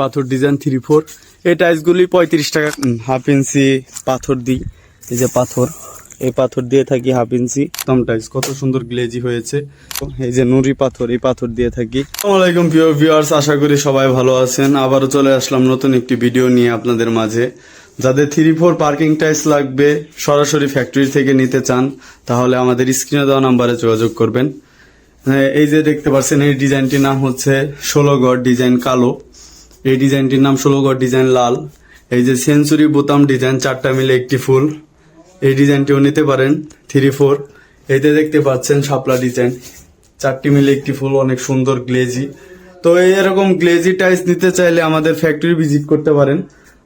পাথর design three four এই টাইলসগুলি পঁয়ত্রিশ টাকা হাফ ইঞ্চি পাথর দিই। এই যে পাথর এই পাথর দিয়ে থাকি হাফ ইঞ্চি টম টাইলস কত সুন্দর গ্লেজি হয়েছে। এই যে নুরি পাথর এই পাথর দিয়ে থাকি। আসসালামাইকুম প্রিয় ভিউয়ার্স আশা করি সবাই ভালো আছেন। আবারও চলে আসলাম নতুন একটি ভিডিও নিয়ে আপনাদের মাঝে। যাদের থ্রি ফোর পার্কিং টাইলস লাগবে সরাসরি ফ্যাক্টরি থেকে নিতে চান তাহলে আমাদের স্ক্রিনে দেওয়া নাম্বারে যোগাযোগ করবেন। হ্যাঁ, এই যে দেখতে পাচ্ছেন এই ডিজাইনটির নাম হচ্ছে ষোলো গড় ডিজাইন কালো। এই ডিজাইনটির নাম ষোলো গড় ডিজাইন লাল। এই যে সেঞ্চুরি বোতাম ডিজাইন, চারটা মিলে একটি ফুল। এই ডিজাইনটিও নিতে পারেন থ্রি ফোর এইতে দেখতে পাচ্ছেন, শাপলা ডিজাইন। চারটি মিলে একটি ফুল, অনেক সুন্দর গ্লেজি। তো এই এরকম গ্লেজি টাইলস নিতে চাইলে আমাদের ফ্যাক্টরি ভিজিট করতে পারেন।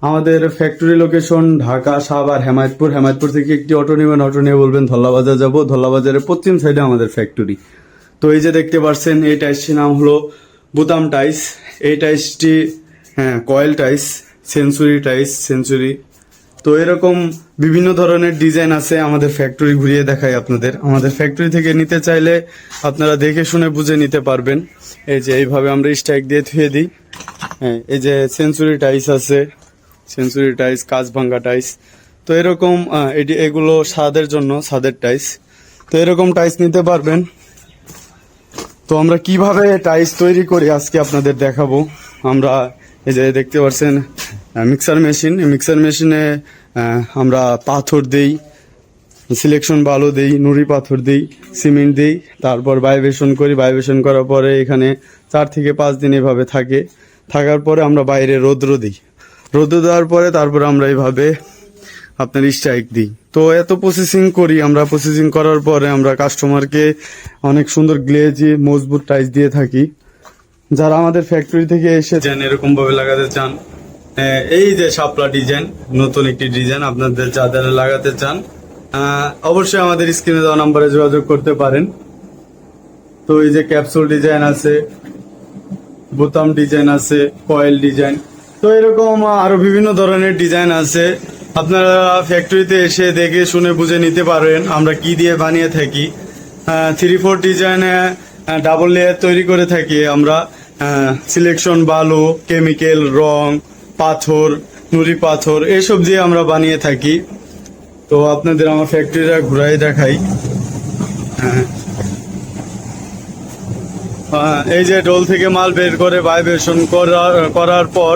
আমাদের ফ্যাক্টরি লোকেশন ঢাকা সাভার হেমায়তপুর। হেমায়তপুর থেকে একটি অটো নেবেন অটো নিয়ে বলবেন, ধল্লাবাজার যাব। ধল্লাবাজারের পশ্চিম সাইডে আমাদের ফ্যাক্টরি তো এই যে দেখতে পাচ্ছেন, এই টাইসটির নাম হলো বুতাম টাইস এই টাইসটি হ্যাঁ coil ties century ties century তো এরকম বিভিন্ন ধরনের ডিজাইন আছে আমাদের ফ্যাক্টরি ঘুরিয়ে দেখাই আপনাদের। আমাদের ফ্যাক্টরি থেকে নিতে চাইলে আপনারা দেখে শুনে বুঝে নিতে পারবেন। এই যে এইভাবে আমরা স্ট্রাইক দিয়ে থুয়ে দিই। হ্যাঁ এই যে সেঞ্চুরি টাইস আছে। সেঞ্চুরি টাইস কাঁচ ভাঙ্গা টাইস তো এরকম এটি এগুলো স্বাদের জন্য স্বাদের টাইস তো এরকম টাইস নিতে পারবেন। তো আমরা কীভাবে টাইস তৈরি করি আজকে আপনাদের দেখাবো। আমরা এই যে দেখতে পাচ্ছেন মিক্সার মেশিন মিক্সার মেশিনে আমরা পাথর দেই সিলেকশন বালু দেই, নুড়ি পাথর দিই সিমেন্ট দিই, তারপর ভাইব্রেশন করি। ভাইব্রেশন করার পরে এখানে চার থেকে পাঁচ দিন এভাবে থাকে। থাকার পরে আমরা বাইরে রৌদ্র দিই। রৌদ্র দেওয়ার পরে তারপর আমরা এইভাবে আপনার স্ট্রাইক দিই। তো এত প্রসেসিং করি আমরা। প্রসেসিং করার পরে আমরা কাস্টমারকে অনেক সুন্দর গ্লেজি মজবুত টাইস দিয়ে থাকি। যারা আমাদের ফ্যাক্টরি থেকে এসে যান এরকম ভাবে লাগাতে চান। এই যে শাপলা ডিজাইন নতুন একটি ডিজাইন আপনাদের যাদের লাগাতে চান অবশ্যই আমাদের স্ক্রিনে দেওয়া নাম্বারে যোগাযোগ করতে পারেন। তো এই যে ক্যাপসুল ডিজাইন আছে, বোতাম ডিজাইন আছে কয়েল ডিজাইন তো এরকম আরও বিভিন্ন ধরনের ডিজাইন আছে। আপনারা ফ্যাক্টরিতে এসে দেখে, শুনে, বুঝে নিতে পারেন আমরা কি দিয়ে বানিয়ে থাকি। থ্রি ফোর ডিজাইনে ডাবল লেয়ার তৈরি করে থাকি আমরা। সিলেকশন বালু কেমিক্যাল রং, পাথর, নুড়ি পাথর, এসব দিয়ে আমরা বানিয়ে থাকি। তো আপনাদের আমার ফ্যাক্টরিটা ঘুরাই দেখাই। এই যে ডোল থেকে মাল বের করে ভাইব্রেশন করার করার পর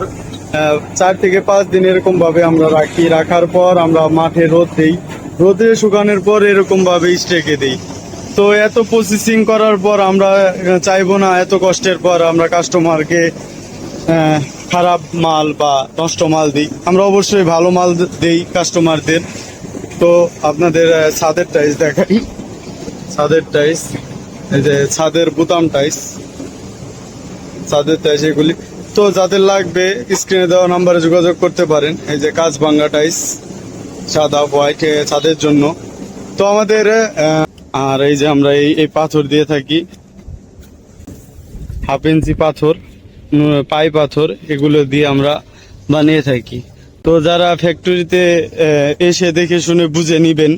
চার থেকে পাঁচ দিন এরকম ভাবে আমরা রাখি। রাখার পর আমরা মাঠে রোদ দিই। রোদে শুকানোর পর এরকম ভাবে স্টেকে দিই। তো এত প্রসেসিং করার পর আমরা চাইব না, এত কষ্টের পর আমরা কাস্টমারকে খারাপ মাল বা নষ্ট মাল দিই। আমরা অবশ্যই ভালো মাল দিই কাস্টমারদের তো আপনাদের ছাদের টাইস দেখাই। ছাদের টাইস এই যে ছাদের বুতাম টাইস ছাদের টাইস এগুলি। তো যাদের লাগবে স্ক্রিনে দেওয়া নাম্বারে যোগাযোগ করতে পারেন। এই যে কাঁচ ভাঙ্গা টাইস সাদা হোয়াইট ছাদের জন্য। তো আমাদের আর এই যে আমরা এই এই পাথর দিয়ে থাকি। হাফ ইঞ্চি পাথর পাই পাথর, এগুলো দিয়ে আমরা বানিয়ে থাকি। তো যারা ফ্যাক্টরিতে এসে দেখে শুনে বুঝে নিবেন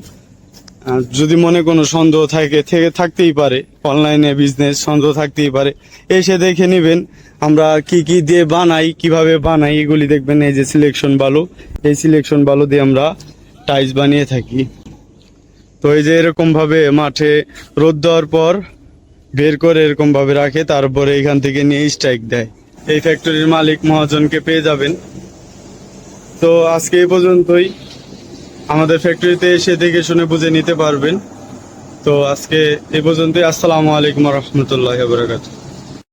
যদি মনে কোনো সন্দেহ থাকে থেকে থাকতেই পারে। অনলাইনে বিজনেস সন্দেহ থাকতেই পারে। এসে দেখে নেবেন, আমরা কি কি দিয়ে বানাই, কীভাবে বানাই, এগুলি দেখবেন এই যে সিলেকশন বালু। এই সিলেকশন বালু দিয়ে আমরা টাইলস বানিয়ে থাকি। তো এই যে এরকম ভাবে মাঠে রোদ দেওয়ার পর বের করে এরকম ভাবে রাখে, তারপরে এখান থেকে নিয়ে স্ট্রাইক দেয়। এই ফ্যাক্টরির মালিক মহাজনকে পেয়ে যাবেন। তো আজকে এই পর্যন্তই। আমাদের ফ্যাক্টরিতে এসে দেখে শুনে বুঝে নিতে পারবেন। তো আজকে এ পর্যন্তই। আসসালামু আলাইকুম রহমতুল্লাহ বরাকাতুহ।